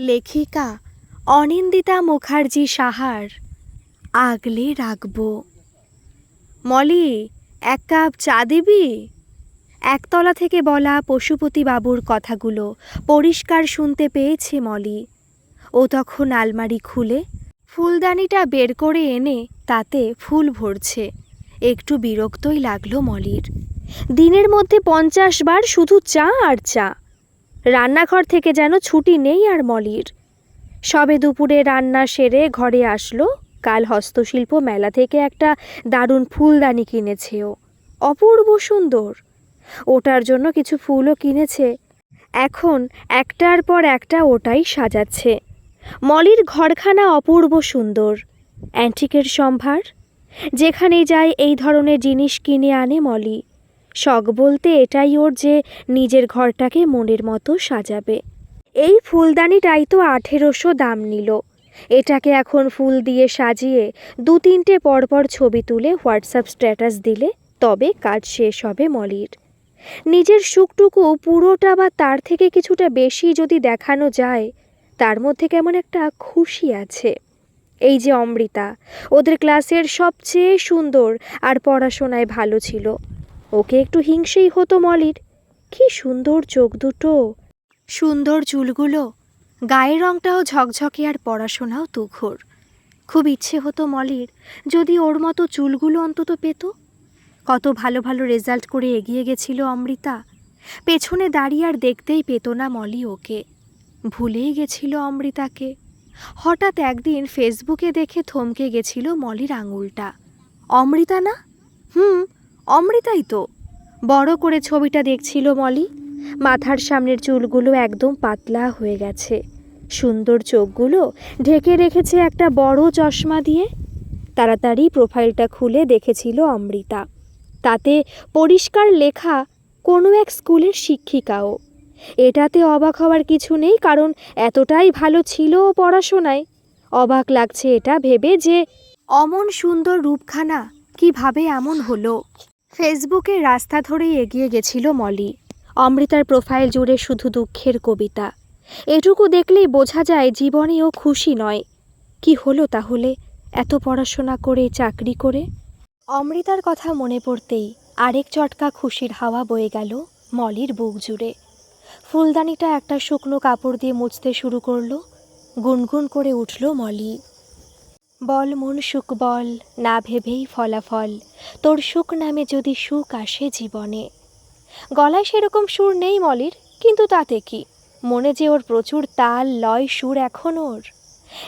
লেখিকা অনিন্দিতা মুখার্জি সাহার আগলে রাখব। মলি, এক কাপ চা দিবি? একতলা থেকে বলা পশুপতি বাবুর কথাগুলো পরিষ্কার শুনতে পেয়েছে মলি। ও তখন আলমারি খুলে ফুলদানিটা বের করে এনে তাতে ফুল ভরছে। একটু বিরক্তই লাগল মলির। দিনের মধ্যে পঞ্চাশ বার শুধু চা আর চা। রান্নাঘর থেকে যেন ছুটি নেই আর মলির। সবে দুপুরে রান্না সেরে ঘরে আসলো কাল হস্তশিল্প মেলা থেকে একটা দারুণ ফুলদানি কিনেছে ও। অপূর্ব সুন্দর। ওটার জন্য কিছু ফুলও কিনেছে। এখন একটার পর একটা ওটাই সাজাচ্ছে। মলির ঘরখানা অপূর্ব সুন্দর। অ্যান্টিকের সম্ভার। যেখানেই যায় এই ধরনের জিনিস কিনে আনে মলি। শখ বলতে এটাই ওর যে নিজের ঘরটাকে মনের মতো সাজাবে। এই ফুলদানিটাই তো আঠেরোশো দাম নিল। এটাকে এখন ফুল দিয়ে সাজিয়ে দু তিনটে পরপর ছবি তুলে হোয়াটসঅ্যাপ স্ট্যাটাস দিলে তবে কাজ শেষ হবে মলির। নিজের সুখটুকু পুরোটা বা তার থেকে কিছুটা বেশি যদি দেখানো যায়, তার মধ্যে কেমন একটা খুশি আছে। এই যে অমৃতা, ওদের ক্লাসের সবচেয়ে সুন্দর আর পড়াশোনায় ভালো ছিল। ওকে একটু হিংসেই হতো মলির। কি সুন্দর চোখ দুটো। সুন্দর চুলগুলো, গায়ের রংটাও ঝকঝকে আর পড়াশোনাও তুখোর। খুব ইচ্ছে হতো মলির, যদি ওর মতো চুলগুলো অন্তত পেত। কত ভালো ভালো রেজাল্ট করে এগিয়ে গেছিল অমৃতা। পেছনে দাঁড়িয়ে আর দেখতেই পেত না মলি ওকে। ভুলেই গেছিল অমৃতাকে। হঠাৎ একদিন ফেসবুকে দেখে থমকে গেছিল মলির আঙুলটা। অমৃতা না? হুম অমৃতাই তো। বড় করে ছবিটা দেখছিল মলি। মাথার সামনের চুলগুলো একদম পাতলা হয়ে গেছে। সুন্দর চোখগুলো ঢেকে রেখেছে একটা বড় চশমা দিয়ে। তাড়াতাড়ি প্রোফাইলটা খুলে দেখেছিল অমৃতা। তাতে পরিষ্কার লেখা, কোনো এক স্কুলের শিক্ষিকাও। এটাতে অবাক হওয়ার কিছু নেই, কারণ এতটাই ভালো ছিল পড়াশোনায়। অবাক লাগছে এটা ভেবে যে, অমন সুন্দর রূপখানা, কীভাবে এমন হলো? ফেসবুকে রাস্তা ধরেই এগিয়ে গেছিল মলি। অমৃতার প্রোফাইল জুড়ে শুধু দুঃখের কবিতা। এটুকু দেখলেই বোঝা যায় জীবনে ও খুশি নয়। কি হলো তাহলে? এত পড়াশোনা করে, চাকরি করে? অমৃতার কথা মনে পড়তেই আরেক চটকা খুশির হাওয়া বয়ে গেল মলির বুক জুড়ে। ফুলদানিটা একটা শুকনো কাপড় দিয়ে মুছতে শুরু করল। গুনগুন করে উঠল মলি। বল মন সুখ বল, না ভেবেই ফলাফল। তোর সুখ নামে যদি সুখ আসে জীবনে। গলায় সেরকম সুর নেই মলির, কিন্তু তাতে কি? মনে যে ওর প্রচুর তাল, লয় সুর এখন ওর।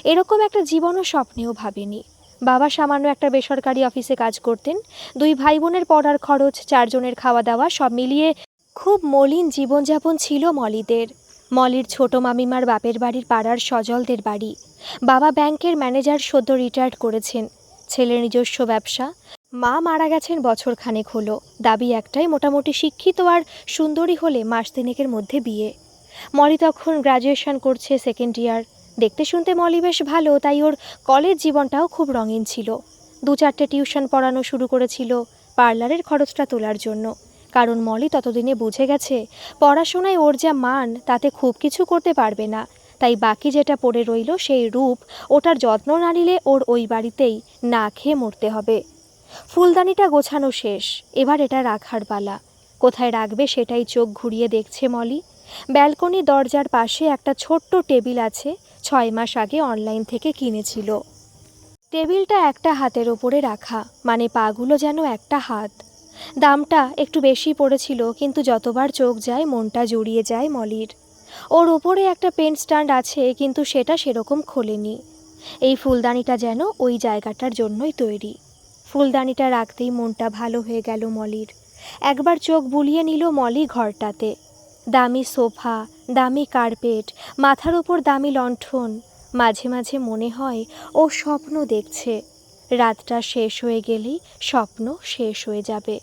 এরকম একটা জীবনও স্বপ্নেও ভাবেনি। বাবা সামান্য একটা বেসরকারি অফিসে কাজ করতেন। দুই ভাই বোনের পড়ার খরচ, চারজনের খাওয়া দাওয়া সব মিলিয়ে খুব মলিন জীবনযাপন ছিল মলিদের। মলির ছোট মামিমার বাপের বাড়ির পাড়ার সজলদের বাড়ি। বাবা ব্যাংকের ম্যানেজার সদ্য রিটায়ার্ড করেছেন। ছেলের নিজস্ব ব্যবসা। মা মারা গেছেন বছর খানেক হলো। দাবি একটাই, মোটামুটি শিক্ষিত আর সুন্দরী হলে মাস তিনেকের মধ্যে বিয়ে। মলি তখন গ্র্যাজুয়েশন করছে সেকেন্ড ইয়ার দেখতে শুনতে মলি বেশ ভালো, তাই ওর কলেজ জীবনটাও খুব রঙিন ছিল। দু চারটে টিউশন পড়ানো শুরু করেছিল পার্লারের খরচটা তোলার জন্য। কারণ মলি ততদিনে বুঝে গেছে, পড়াশোনায় ওর যা মান, তাতে খুব কিছু করতে পারবে না। তাই বাকি যেটা পড়ে রইল সেই রূপ, ওটার যত্ন না নিলে ওর ওই বাড়িতেই না খেয়ে মরতে হবে। ফুলদানিটা গোছানো শেষ, এবার এটা রাখার পালা। কোথায় রাখবে সেটাই চোখ ঘুরিয়ে দেখছে মলি। ব্যালকনি দরজার পাশে একটা ছোট্ট টেবিল আছে, ছয় মাস আগে অনলাইন থেকে কিনেছিল। টেবিলটা একটা হাতের ওপরে রাখা মানে পাগুলো যেন একটা হাত। দামটা একটু বেশি পড়েছিল, কিন্তু যতবার চোখ যায়, মনটা জুড়িয়ে যায় মলির। ওর ওপরে একটা পেন স্ট্যান্ড আছে, কিন্তু সেটা সেরকম খোলেনি। এই ফুলদানিটা যেন ওই জায়গাটার জন্যই তৈরি। ফুলদানিটা রাখতেই মনটা ভালো হয়ে গেল মলির। একবার চোখ বুলিয়ে নিল মলি ঘরটাতে। দামি সোফা, দামি কার্পেট, মাথার ওপর দামি লণ্ঠন। মাঝে মাঝে মনে হয়, ও স্বপ্ন দেখছে। রাতটা শেষ হয়ে গেলেই স্বপ্ন শেষ হয়ে যাবে।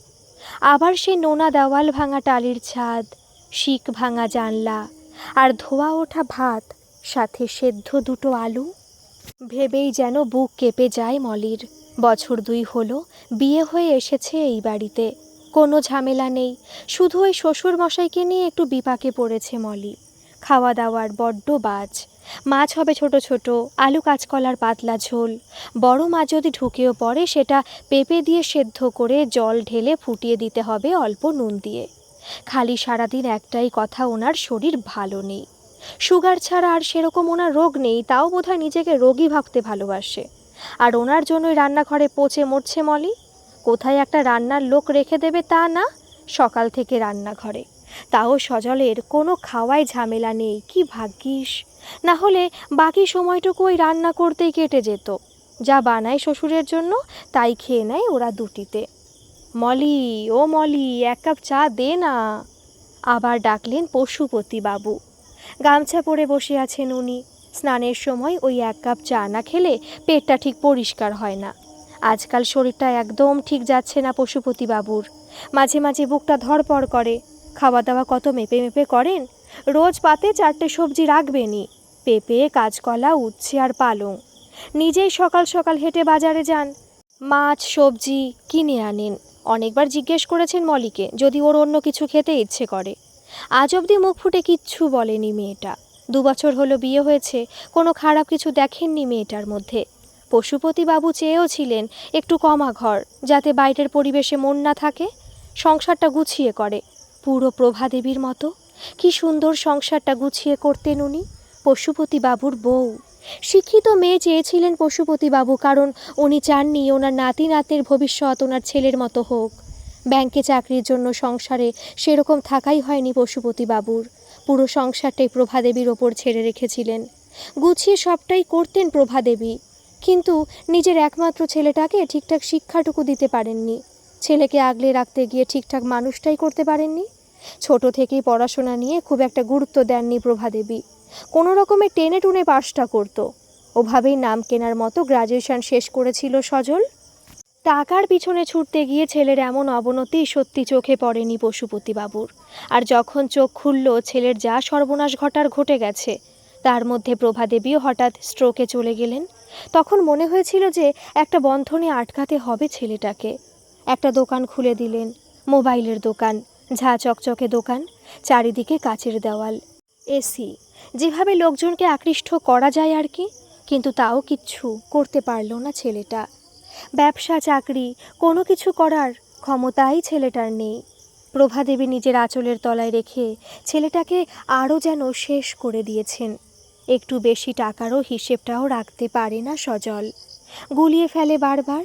আবার সে নোনা দেওয়াল ভাঙা টালির ছাদ, শিক ভাঙা জানলা আর ধোয়া ওঠা ভাত, সাথে সেদ্ধ দুটো আলু। ভেবেই যেন বুক কেঁপে যায় মলির। বছর দুই হলো, বিয়ে হয়ে এসেছে এই বাড়িতে। কোনো ঝামেলা নেই, শুধু ওই শ্বশুরমশাইকে নিয়ে একটু বিপাকে পড়েছে মলি। খাওয়া দাওয়ার বড্ড বাজ। মাছ হবে ছোট ছোট, আলু কাঁচকলার পাতলা ঝোল। বড় মাছ যদি ঢুকেও পড়ে, সেটা পেঁপে দিয়ে সেদ্ধ করে জল ঢেলে ফুটিয়ে দিতে হবে অল্প নুন দিয়ে। খালি সারাদিন একটাই কথা, ওনার শরীর ভালো নেই। সুগার ছাড়া আর সেরকম ওনার রোগ নেই, তাও বোধহয় নিজেকে রোগী ভাবতে ভালোবাসে। আর ওনার জন্যই রান্নাঘরে পচে মরছে মলি? কোথায় একটা রান্নার লোক রেখে দেবে তা না, সকাল থেকে রান্নাঘরে। তাও সজলের কোনো খাওয়ায় ঝামেলা নেই, কি ভাগ্যিস? না হলে বাকি সময়টুকু ওই রান্না করতেই কেটে যেত। যা বানায় শ্বশুরের জন্য, তাই খেয়ে নেয় ওরা দুটিতে। মলি, ও মলি, এক কাপ চা দে না। আবার ডাকলেন পশুপতি বাবু গামছা পরে বসে আছেন উনি। স্নানের সময় ওই এক কাপ চা না খেলে পেটটা ঠিক পরিষ্কার হয় না। আজকাল শরীরটা একদম ঠিক যাচ্ছে না পশুপতি বাবুর মাঝে মাঝে বুকটা ধরপড় করে। খাওয়া দাওয়া কত মেপে মেপে করেন? রোজ পাতে চারটে সবজি রাখবেনই। পেঁপে, কাঁচকলা, উচ্ছে আর পালং। নিজেই সকাল সকাল হেঁটে বাজারে যান। মাছ, সবজি কিনে আনেন। অনেকবার জিজ্ঞেস করেছেন মলিকে যদি ওর অন্য কিছু খেতে ইচ্ছে করে। আজ অবধি মুখ ফুটে কিচ্ছু বলেনি মেয়েটা। দু বছর হলো বিয়ে হয়েছে, কোনো খারাপ কিছু দেখেননি মেয়েটার মধ্যে। পশুপতি বাবু চেয়েও ছিলেন একটু কমা ঘর, যাতে বাইরের পরিবেশে মন না থাকে, সংসারটা গুছিয়ে করে। পুরো প্রভাদেবীর মতো। কি সুন্দর সংসারটা গুছিয়ে করতেন উনি। পশুপতি বাবুর বউ। শিক্ষিত মেয়ে চেয়েছিলেন পশুপতি বাবু, কারণ উনি চাননি ওনার নাতি নাতনির ভবিষ্যৎ ওনার ছেলের মতো হোক। ব্যাংকে চাকরির জন্য সংসারে সেরকম থাকাই হয়নি পশুপতি বাবুর। পুরো সংসারটাই প্রভাদেবীর ওপর ছেড়ে রেখেছিলেন। গুছিয়ে সবটাই করতেন প্রভাদেবী। কিন্তু নিজের একমাত্র ছেলেটাকে ঠিকঠাক শিক্ষাটুকু দিতে পারেননি। ছেলেকে আগলে রাখতে গিয়ে ঠিকঠাক মানুষটাই করতে পারেননি? ছোট থেকেই পড়াশোনা নিয়ে খুব একটা গুরুত্ব দেননি প্রভাদেবী কোনো রকমে টেনে টুনে পাশটা করতো। ওভাবেই নাম কেনার মতো গ্রাজুয়েশন শেষ করেছিল সজল। টাকার পিছনে ছুটতে গিয়ে ছেলের এমন অবনতি সত্যি চোখে পড়েনি পশুপতিবাবুর। আর যখন চোখ খুলল ছেলের যা সর্বনাশ ঘটার ঘটে গেছে, তার মধ্যে প্রভাদেবীও হঠাৎ স্ট্রোকে চলে গেলেন। তখন মনে হয়েছিল যে একটা বন্ধনে আটকাতে হবে ছেলেটাকে। একটা দোকান খুলে দিলেন। মোবাইলের দোকান, ঝা চকচকে দোকান, চারিদিকে কাচের দেওয়াল। এসি, যেভাবে লোকজনকে আকৃষ্ট করা যায় আর কি, কিন্তু তাও কিচ্ছু করতে পারল না ছেলেটা। ব্যবসা, চাকরি, কোনো কিছু করার ক্ষমতাই ছেলেটার নেই। প্রভাদেবী নিজের আঁচলের তলায় রেখে ছেলেটাকে আরও যেন শেষ করে দিয়েছেন। একটু বেশি টাকারও হিসেবটাও রাখতে পারে না সজল। গুলিয়ে ফেলে বারবার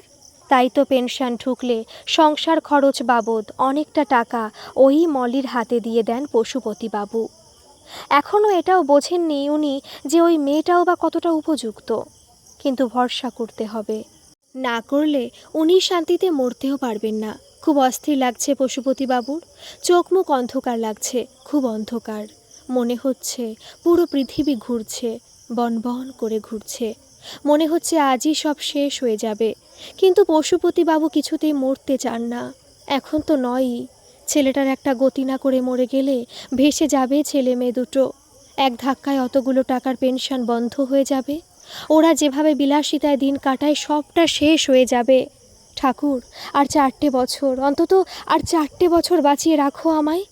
তাই তো পেনশন ঢুকলে সংসার খরচ বাবদ অনেকটা টাকা ওই মলির হাতে দিয়ে দেন পশুপতিবাবু এখনও এটাও বোঝেননি উনি যে ওই মেয়েটাও বা কতটা উপযুক্ত। কিন্তু ভরসা করতে হবে। না করলে উনি শান্তিতে মরতেও পারবেন না। খুব অস্থির লাগছে পশুপতিবাবুর চোখ মুখ অন্ধকার লাগছে, খুব অন্ধকার। মনে হচ্ছে পুরো পৃথিবী ঘুরছে বনবন করে ঘুরছে। মনে হচ্ছে আজই সব শেষ হয়ে যাবে। কিন্তু পশুপতিবাবু কিছুতেই মরতে চান না। এখন তো নয়ই। ছেলেটার একটা গতি না করে মরে গেলে ভেসে যাবে ছেলে মেয়ে দুটো। এক ধাক্কায় অতগুলো টাকার পেনশন বন্ধ হয়ে যাবে। ওরা যেভাবে বিলাসিতায় দিন কাটায় সবটা শেষ হয়ে যাবে। ঠাকুর, আর চারটে বছর, অন্তত আর চারটে বছর বাঁচিয়ে রাখো আমায়।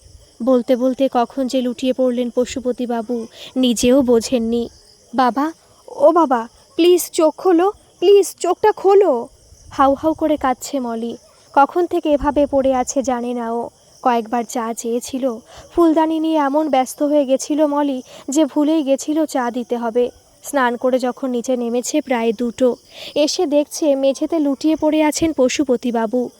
বলতে বলতে কখন যে লুটিয়ে পড়লেন পশুপতিবাবু, নিজেও বোঝেননি। বাবা, ও বাবা, প্লিজ চোখ খোলো, প্লিজ চোখটা খোলো। হাউ হাউ করে কাঁদছে মলি। কখন থেকে এভাবে পড়ে আছে জানে না ও। কয়েকবার চা চেয়েছিল। ফুলদানি নিয়ে এমন ব্যস্ত হয়ে গেছিল মলি যে ভুলেই গেছিল চা দিতে হবে। স্নান করে যখন নিচে নেমেছে প্রায় দুটো, এসে দেখছে মেঝেতে লুটিয়ে পড়ে আছেন পশুপতিবাবু।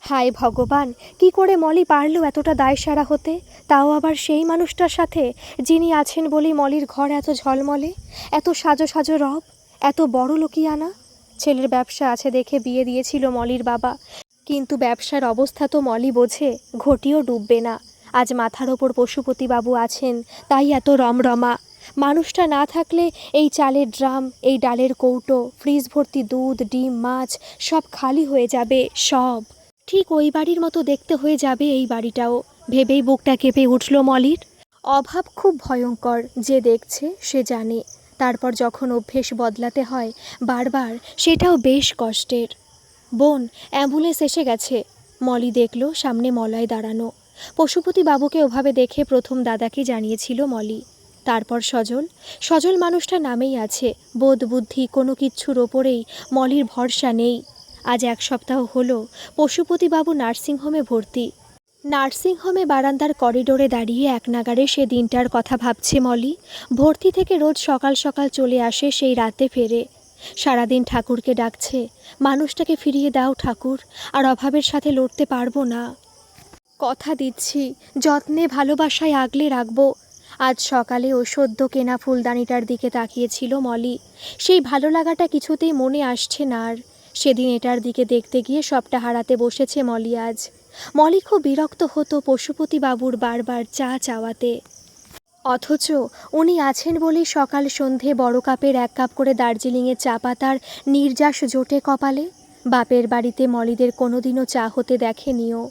হায় ভগবান, কি করে মলি পারল এতটা দায়সারা হতে? তাও আবার সেই মানুষটার সাথে যিনি আছেন বলেই মলির ঘর এত ঝলমলে? এত সাজো সাজো রব? এত বড় লোকিয়ানা ছেলের ব্যবসা আছে দেখে বিয়ে দিয়েছিল মলির বাবা। কিন্তু ব্যবসার অবস্থা তো মলি বোঝে, ঘটিও ডুববে না। আজ মাথার ওপর পশুপতিবাবু আছেন, তাই এত রমরমা। মানুষটা না থাকলে এই চালের ড্রাম, এই ডালের কৌটো, ফ্রিজ ভর্তি দুধ, ডিম, মাছ, সব খালি হয়ে যাবে, সব। ঠিক ওই বাড়ির মতো দেখতে হয়ে যাবে এই বাড়িটাও। ভেবেই বুকটা কেঁপে উঠল মলির। অভাব খুব ভয়ঙ্কর, যে দেখছে সে জানে। তারপর যখন অভ্যেস বদলাতে হয় বারবার, সেটাও বেশ কষ্টের। বোন, অ্যাম্বুলেন্স এসে গেছে। মলি দেখল সামনে মলয় দাঁড়ানো। পশুপতি বাবুকে ওভাবে দেখে প্রথম দাদাকে জানিয়েছিল মলি। তারপর সজল। সজল মানুষটা নামেই আছে। বোধ বুদ্ধি কোনো কিচ্ছুর ওপরেই মলির ভরসা নেই। আজ এক সপ্তাহ হলো পশুপতিবাবু নার্সিংহোমে ভর্তি। নার্সিংহোমে বারান্দার করিডোরে দাঁড়িয়ে এক নাগারে সে দিনটার কথা ভাবছে মলি। ভর্তি থেকে রোজ সকাল সকাল চলে আসে সেই রাতে ফেরে। সারাদিন ঠাকুরকে ডাকছে, মানুষটাকে ফিরিয়ে দাও ঠাকুর, আর অভাবের সাথে লড়তে পারব না। কথা দিচ্ছি, যত্নে ভালোবাসায় আগলে রাখব। আজ সকালে ও সদ্য কেনা ফুলদানিটার দিকে তাকিয়েছিল মলি। সেই ভালো লাগাটা কিছুতেই মনে আসছে না আর। সেদিন এটার দিকে দেখতে গিয়ে সবটা হারাতে বসেছে মলি আজ। মলি খুব বিরক্ত হতো পশুপতি বাবুর বারবার চা চাওয়াতে। অথচ উনি আছেন বলেই সকাল সন্ধে বড় কাপের এক কাপ করে দার্জিলিংয়ে চা পাতার নির্যাস জোটে কপালে। বাপের বাড়িতে মলিদের কোনোদিনও চা হতে দেখেনিও।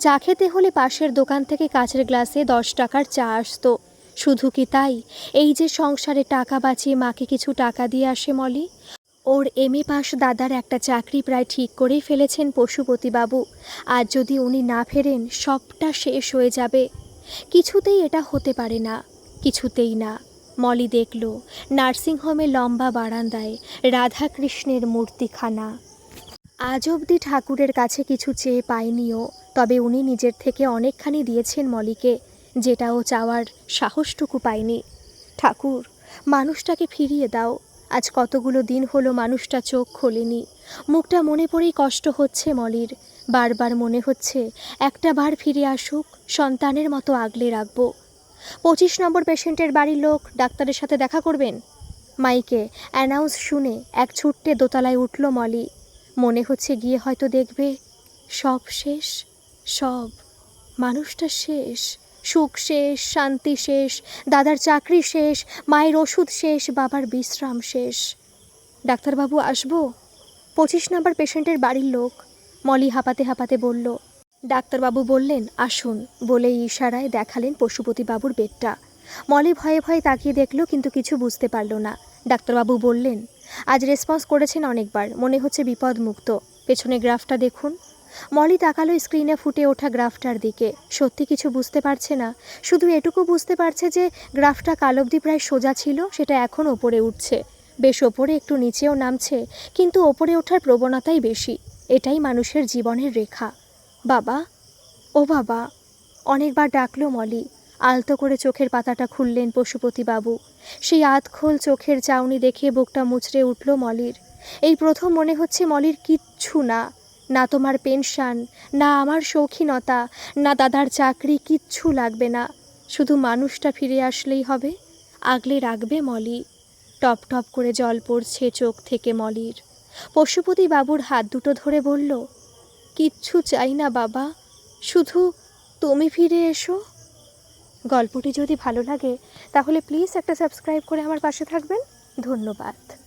চা খেতে হলে পাশের দোকান থেকে কাচের গ্লাসে দশ টাকার চা আসতো। শুধু কি তাই? এই যে সংসারে টাকা বাঁচিয়ে মাকে কিছু টাকা দিয়ে আসে মলি। ওর এম এ পাস দাদার একটা চাকরি প্রায় ঠিক করেই ফেলেছেন পশুপতিবাবু। আর যদি উনি না ফেরেন, সবটা শেষ হয়ে যাবে। কিছুতেই এটা হতে পারে না, কিছুতেই না। মলি দেখল, নার্সিংহোমে লম্বা বারান্দায় রাধাকৃষ্ণের মূর্তিখানা। আজ অবধি ঠাকুরের কাছে কিছু চেয়ে পায়নিও, তবে উনি নিজের থেকে অনেকখানি দিয়েছেন মলিকে যেটা ও চাওয়ার সাহসটুকু পায়নি। ঠাকুর, মানুষটাকে ফিরিয়ে দাও। আজ কতগুলো দিন হলো মানুষটা চোখ খোলেনি। মুখটা মনে পড়েই কষ্ট হচ্ছে মলির। বারবার মনে হচ্ছে, একটা বার ফিরে আসুক, সন্তানের মতো আগলে রাখব। পঁচিশ নম্বর পেশেন্টের বাড়ির লোক ডাক্তারের সাথে দেখা করবেন? মাইকে, অ্যানাউন্স শুনে এক ছুট্টে দোতলায় উঠল মলি। মনে হচ্ছে গিয়ে হয়তো দেখবে, সব শেষ, সব, মানুষটা শেষ। সুখ শেষ, শান্তি শেষ, দাদার চাকরি শেষ, মায়ের ওষুধ শেষ, বাবার বিশ্রাম শেষ। ডাক্তারবাবু, আসব? পঁচিশ নাম্বার পেশেন্টের বাড়ির লোক। মলি হাঁপাতে হাঁপাতে বলল, ডাক্তারবাবু বললেন, আসুন। বলে ইশারায় দেখালেন পশুপতিবাবুর বেডটা। মলি ভয়ে ভয়ে তাকিয়ে দেখল, কিন্তু কিছু বুঝতে পারল না। ডাক্তারবাবু বললেন, আজ রেসপন্স করেছেন অনেকবার, মনে হচ্ছে বিপদমুক্ত। পেছনে গ্রাফটা দেখুন। মলি তাকালো স্ক্রিনে ফুটে ওঠা গ্রাফটার দিকে। সত্যি কিছু বুঝতে পারছে না। শুধু এটুকু বুঝতে পারছে যে, গ্রাফটা কালব্দি প্রায় সোজা ছিল, সেটা এখন ওপরে উঠছে। বেশ ওপরে একটু নিচেও নামছে, কিন্তু ওপরে ওঠার প্রবণতাই বেশি। এটাই মানুষের জীবনের রেখা। বাবা? ও বাবা! অনেকবার ডাকলো মলি। আলতো করে চোখের পাতাটা খুললেন পশুপতিবাবু। সেই আধখোল চোখের চাউনি দেখে বুকটা মুচড়ে উঠল মলির। এই প্রথম মনে হচ্ছে মলির কিচ্ছু না। না তোমার পেনশন, না আমার শৌখিনতা, না দাদার চাকরি কিচ্ছু লাগবে না। শুধু মানুষটা ফিরে আসলেই হবে, আগলে রাখবে মলি। টপ টপ করে জল পড়ছে চোখ থেকে মলির। পশুপতি বাবুর হাত দুটো ধরে বলল, কিচ্ছু চাই না বাবা, শুধু তুমি ফিরে এসো। গল্পটি যদি ভালো লাগে, তাহলে প্লিজ একটা সাবস্ক্রাইব করে আমার পাশে থাকবেন। ধন্যবাদ।